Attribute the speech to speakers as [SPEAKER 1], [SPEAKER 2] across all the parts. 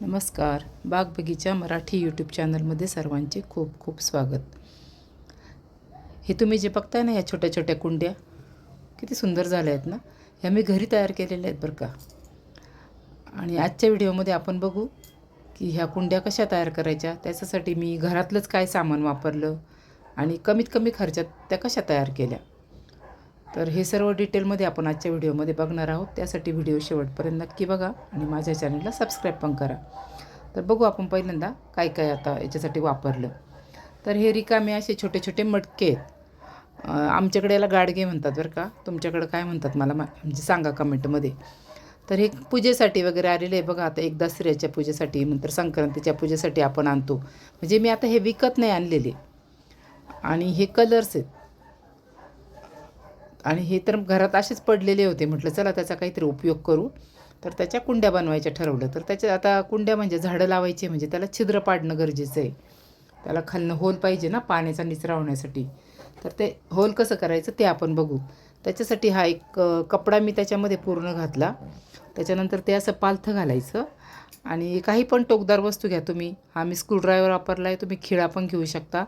[SPEAKER 1] नमस्कार. बाग बगीचा मराठी यूट्यूब चॅनलमध्ये सर्वांचे खूप खूप स्वागत. हे तुम्ही जे बघताय ना या छोट्या छोट्या कुंड्या किती सुंदर झाल्या आहेत ना? ह्या मी घरी तयार केलेल्या आहेत बरं का. आणि आजच्या व्हिडिओमध्ये आपण बघू की ह्या कुंड्या कशा तयार करायच्या त्याच्यासाठी मी घरातलंच काय सामान वापरलं आणि कमीत कमी खर्चात त्या कशा तयार केल्या. तर हे सर्व डिटेलमध्ये आपण आजच्या व्हिडिओमध्ये बघणार आहोत. त्यासाठी व्हिडिओ शेवटपर्यंत नक्की बघा आणि माझ्या चॅनलला सबस्क्राईब पण करा. तर बघू आपण पहिल्यांदा काय काय आता याच्यासाठी वापरलं. तर हे रिकामे असे छोटे छोटे मटके आहेत. आमच्याकडे याला गाडगे म्हणतात बरं का. तुमच्याकडं काय म्हणतात मला मा- म्हणजे सांगा कमेंटमध्ये. तर हे पूजेसाठी वगैरे आलेले आहे बघा. आता एक दसऱ्याच्या पूजेसाठी नंतर संक्रांतीच्या पूजेसाठी आपण आणतो. म्हणजे मी आता हे विकत नाही आणलेले. आणि हे कलर्स आहेत. आणि हे तर घरात असेच पडलेले होते. म्हटलं चला त्याचा काहीतरी उपयोग करू. तर त्याच्या कुंड्या बनवायच्या ठरवलं. तर त्याच्या आता कुंड्या म्हणजे झाडं लावायची म्हणजे त्याला छिद्र पाडणं गरजेचं आहे. त्याला खालनं होल पाहिजे ना पाण्याचा निचरा होण्यासाठी. तर ते होल कसं करायचं ते आपण बघू. त्याच्यासाठी हा एक कपडा मी त्याच्यामध्ये पूर्ण घातला. त्याच्यानंतर ते असं पालथं घालायचं. आणि काही पण टोकदार वस्तू घ्या तुम्ही. हा मी स्क्रूड्रायव्हर वापरला आहे तुम्ही खिळा पण घेऊ शकता.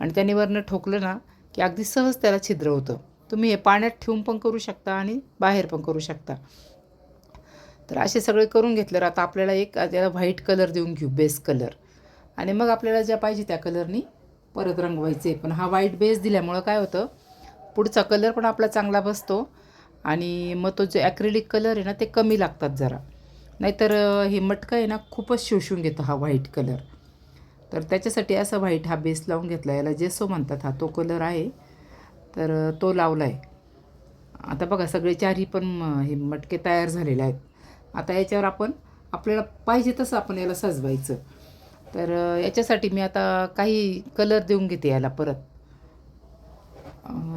[SPEAKER 1] आणि त्याने वरनं ठोकलं ना की अगदी सहज त्याला छिद्र होतं. तुम्ही हे पाण्यात ठेवून पण करू शकता आणि बाहेर पण करू शकता. तर असे सगळे करून घेतल्यावर आता आपल्याला एक त्याला व्हाईट कलर देऊन घेऊ बेस कलर. आणि मग आपल्याला ज्या पाहिजे त्या कलरनी परत रंगवायचे. पण हा व्हाईट बेस दिल्यामुळं काय होतं पुढचा कलर पण आपला चांगला बसतो आणि मग तो जो ॲक्रेलिक कलर आहे ना ते कमी लागतात जरा. नाहीतर हे मटकं आहे ना खूपच शोषून घेतो हा व्हाईट कलर. तर त्याच्यासाठी असा व्हाईट हा बेस लावून घेतला. याला जेसो म्हणतात हा तो कलर आहे. तर तो लावला आहे आता बघा सगळे चारही पण हे मटके तयार झालेले आहेत. आता याच्यावर आपण आपल्याला पाहिजे तसं आपण याला सजवायचं. तर याच्यासाठी मी आता काही कलर देऊन घेते याला परत.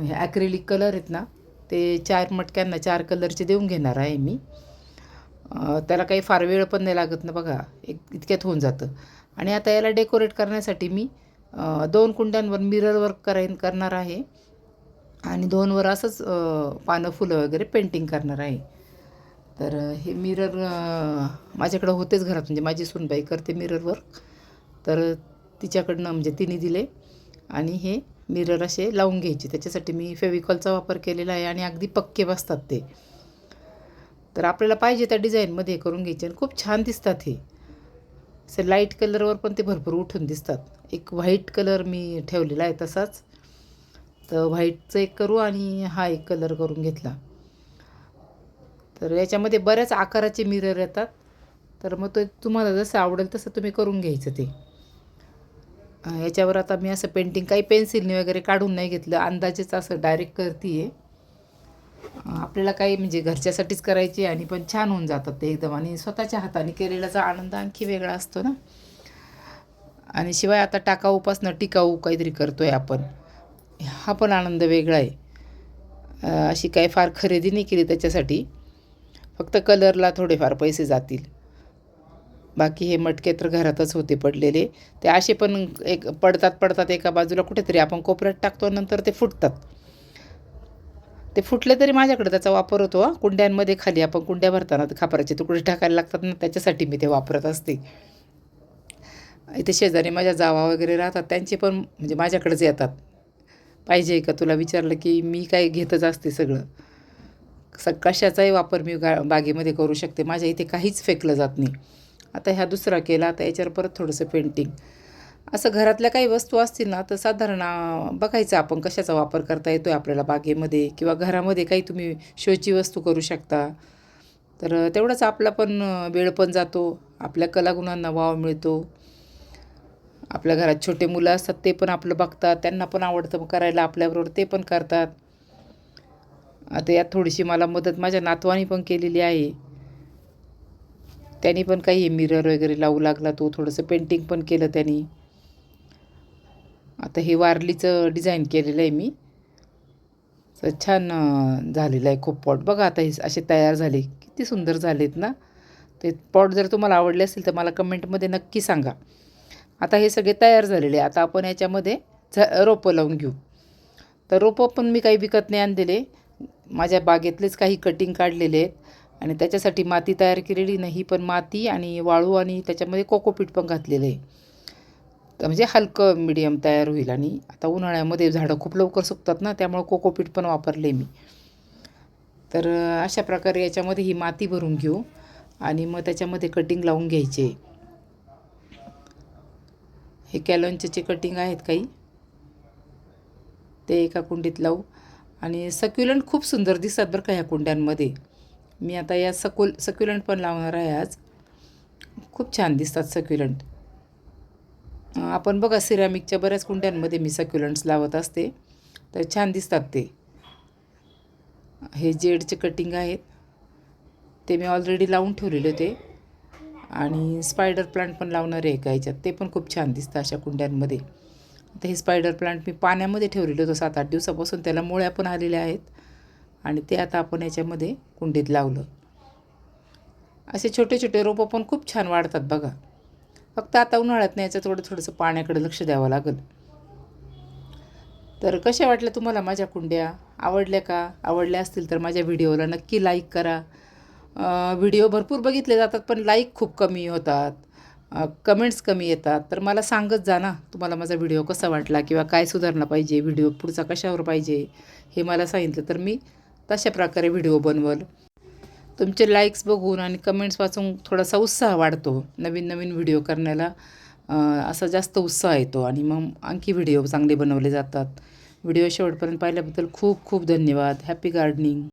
[SPEAKER 1] हे ॲक्रेलिक कलर आहेत ना ते चार मटक्यांना चार कलरचे देऊन घेणार आहे मी. त्याला काही फार वेळ पण नाही लागत ना बघा एक इतक्यात होऊन जातं. आणि आता याला डेकोरेट करण्यासाठी मी दोन कुंड्यांवर मिरर वर्क कराय करणार आहे. आणि दोनवर असंच पानं फुलं वगैरे पेंटिंग करणार आहे. तर हे मिरर माझ्याकडं होतेच घरात म्हणजे माझी सुनबाई करते मिरर वर्क तर तिच्याकडनं म्हणजे तिने दिले. आणि हे मिरर असे लावून घ्यायचे. त्याच्यासाठी मी फेविकॉलचा वापर केलेला आहे आणि अगदी पक्के बसतात ते. तर आपल्याला पाहिजे त्या डिझाईनमध्ये करून घ्यायचे. आणि खूप छान दिसतात हे. असे लाइट कलरवर पण ते भरपूर उठून दिसतात. एक व्हाईट कलर मी ठेवलेला आहे तसाच. तर व्हाईटचं एक करू आणि हा एक कलर करून घेतला. तर याच्यामध्ये बऱ्याच आकाराचे मिरर येतात. तर मग तो तुम्हाला जसं आवडेल तसं तुम्ही करून घ्यायचं ते. याच्यावर आता मी असं पेंटिंग काही पेन्सिलने वगैरे काढून नाही घेतलं. अंदाजेच असं डायरेक्ट करते आहे आपल्याला काही म्हणजे घरच्यासाठीच करायची आणि पण छान होऊन जातात ते एकदम. आणि स्वतःच्या हाताने केलेल्याचा आनंद आणखी वेगळा असतो ना. आणि शिवाय आता टाकाऊपासनं टिकाऊ काहीतरी करतो आहे आपण. हा पण आनंद वेगळा आहे. अशी काही फार खरेदी नाही केली त्याच्यासाठी. फक्त कलरला थोडेफार पैसे जातील. बाकी हे मटके तर घरातच होते पडलेले. ते असे पण एक पडतात पडतात एका बाजूला कुठेतरी आपण कोपऱ्यात टाकतो नंतर ते फुटतात. ते फुटले तरी माझ्याकडे त्याचा वापर होतो हा. कुंड्यांमध्ये खाली आपण कुंड्या भरताना खापराचे तुकडे टाकायला लागतात ना त्याच्यासाठी मी ते वापरत असते. इथे शेजारी माझ्या जावा वगैरे राहतात त्यांचे पण म्हणजे माझ्याकडेच येतात. पाहिजे का? तुला विचारलं की मी काय घेतच असते सगळं. स कशाचाही वापर मी गा बागेमध्ये करू शकते. माझ्या इथे काहीच फेकलं जात नाही. आता ह्या दुसरा केला आता याच्यावर परत थोडंसं पेंटिंग असं घरातल्या काही वस्तू असतील ना तर साधारण बघायचं आपण कशाचा वापर करता येतो आहे आपल्याला बागेमध्ये किंवा घरामध्ये काही तुम्ही शोची वस्तू करू शकता. तर तेवढंच तेवढाच आपला पण वेळ पण जातो. आपल्या कलागुणांना वाव मिळतो. आपल्या घरात छोटे मुलं असतात ते पण आपलं बघतात त्यांना पण आवडतं करायला आपल्याबरोबर ते पण करतात. आता यात थोडीशी मला मदत माझ्या नातवानी पण केलेली आहे. त्यांनी पण काही मिरर वगैरे लावू लागला तो थोडंसं पेंटिंग पण केलं त्यांनी. आता हे वारलीचं डिझाईन केलेलं आहे मी. तर छान झालेलं आहे खूप पॉट बघा आता हे असे तयार झाले किती सुंदर झालेत ना. ते पॉट जर तुम्हाला आवडले असेल तर मला कमेंटमध्ये नक्की सांगा. आता हे सगळे तयार झालेले आता आपण याच्यामध्ये झ रोपं लावून घेऊ. तर रोपं पण मी काही विकत नाही आणलेले. माझ्या बागेतलेच काही कटिंग काढलेले आहेत. आणि त्याच्यासाठी माती तयार केलेली नाही पण माती आणि वाळू आणि त्याच्यामध्ये कोकोपीट पण घातलेलं आहे. तर म्हणजे हलकं मिडियम तयार होईल आणि आता उन्हाळ्यामध्ये झाडं खूप लवकर सुकतात ना त्यामुळं कोकोपीट पण वापरले मी. तर अशा प्रकारे याच्यामध्ये ही माती भरून घेऊ आणि मग त्याच्यामध्ये कटिंग लावून घ्यायचे. हे कॅलॉनचे कटिंग आहेत काही ते एका कुंडीत लावू. आणि सक्युलंट खूप सुंदर दिसतात बरं का ह्या कुंड्यांमध्ये. मी आता या सकुल सक्युलंट पण लावणार आहे आज. खूप छान दिसतात सक्युलंट. आपण बघा सिरॅमिकच्या बऱ्याच कुंड्यांमध्ये मी सक्युलंट्स लावत असते. तर छान दिसतात ते. हे जेडचे कटिंग आहेत. ते मी ऑलरेडी लावून ठेवलेले होते. आणि स्पायडर प्लांट पण लावणारे आहे एका ह्याच्यात? ते पण खूप छान दिसतं अशा कुंड्यांमध्ये. आता हे स्पायडर प्लांट मी पाण्यामध्ये ठेवलेलं होतं सात आठ दिवसापासून. त्याला मुळ्या पण आलेल्या आहेत. आणि ते आता आपण याच्यामध्ये कुंडीत लावलं. असे छोटे छोटे रोपं पण खूप छान वाढतात बघा. फक्त आता उन्हाळ्यात नाही याचं थोडं थोडंसं पाण्याकडे लक्ष द्यावं लागेल. तर कशा वाटल्या तुम्हाला माझ्या कुंड्या? आवडल्या का? आवडल्या असतील तर माझ्या व्हिडिओला नक्की लाईक करा. व्हिडिओ भरपूर बघितले जातात पण लाईक खूप कमी होतात. कमेंट्स कमी येतात. तर मला सांगत जा ना तुम्हाला माझा व्हिडिओ कसा वाटला किंवा काय सुधारणा पाहिजे व्हिडिओ पुढचा कशावर पाहिजे हे मला सांगितलं. तर मी तशा प्रकारे व्हिडिओ बनवल. तुमचे लाईक्स बघून आणि कमेंट्स वाचून थोडासा उत्साह वाढतो नवीन नवीन व्हिडिओ करण्याला. असा जास्त उत्साह येतो आणि मग आणखी व्हिडिओ चांगले बनवले जातात. व्हिडिओ शेवटपर्यंत पाहिल्याबद्दल खूप खूप धन्यवाद. Happy gardening